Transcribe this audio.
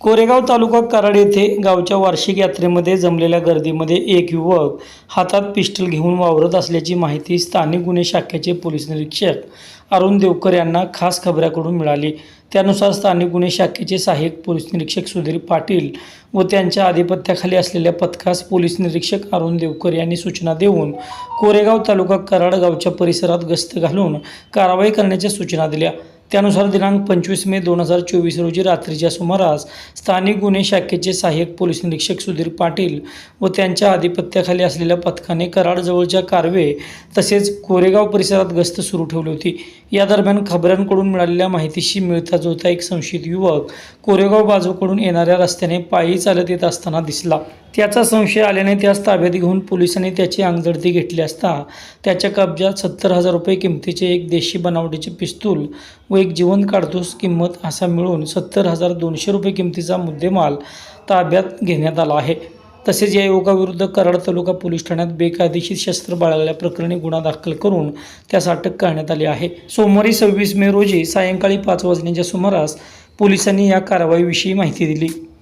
कोरेगाव तालुका कराड येथे गावच्या वार्षिक यात्रेमध्ये जमलेल्या गर्दीमध्ये एक युवक हातात पिस्टल घेऊन वावरत असल्याची माहिती स्थानिक गुन्हे शाखेचे पोलीस निरीक्षक अरुण देवकर यांना खास खबऱ्याकडून मिळाली. त्यानुसार स्थानिक गुन्हे शाखेचे सहाय्यक पोलीस निरीक्षक सुधीर पाटील व त्यांच्या आधिपत्याखाली असलेल्या पथकास पोलीस निरीक्षक अरुण देवकर यांनी सूचना देऊन कोरेगाव तालुका कराड गावच्या परिसरात गस्त घालून कारवाई करण्याच्या सूचना दिल्या. त्यानुसार दिनांक पंचवीस मे दोन हजार चोवीस रोजी रात्रीच्या सुमारास स्थानिक गुन्हे शाखेचे सहाय्यक पोलीस निरीक्षक सुधीर पाटील व त्यांच्या आधिपत्याखाली असलेल्या पथकाने कराडजवळच्या कारवे तसेच कोरेगाव परिसरात गस्त सुरू ठेवली होती. या दरम्यान खबऱ्यांकडून मिळालेल्या माहितीशी मिळता जुळता एक संशयित युवक कोरेगाव बाजूकडून येणाऱ्या रस्त्याने पायी चालत येत असताना दिसला. त्याचा संशय आल्याने त्यास ताब्यात घेऊन पोलिसांनी त्याची अंगजडती घेतली असता त्याच्या कब्जात सत्तर हजार रुपये किमतीचे एक देशी बनावटीचे पिस्तूल व एक जिवंत काढतोस किंमत असा मिळून सत्तर हजार दोनशे रुपये किमतीचा मुद्देमाल ताब्यात घेण्यात आला आहे. तसेच या युवकाविरुद्ध कराड तालुका पोलीस ठाण्यात बेकायदेशीर शस्त्र बाळगल्याप्रकरणी गुन्हा दाखल करून त्यास अटक करण्यात आली आहे. सोमवारी सव्वीस मे रोजी सायंकाळी पाच वाजण्याच्या सुमारास पोलिसांनी या कारवाईविषयी माहिती दिली.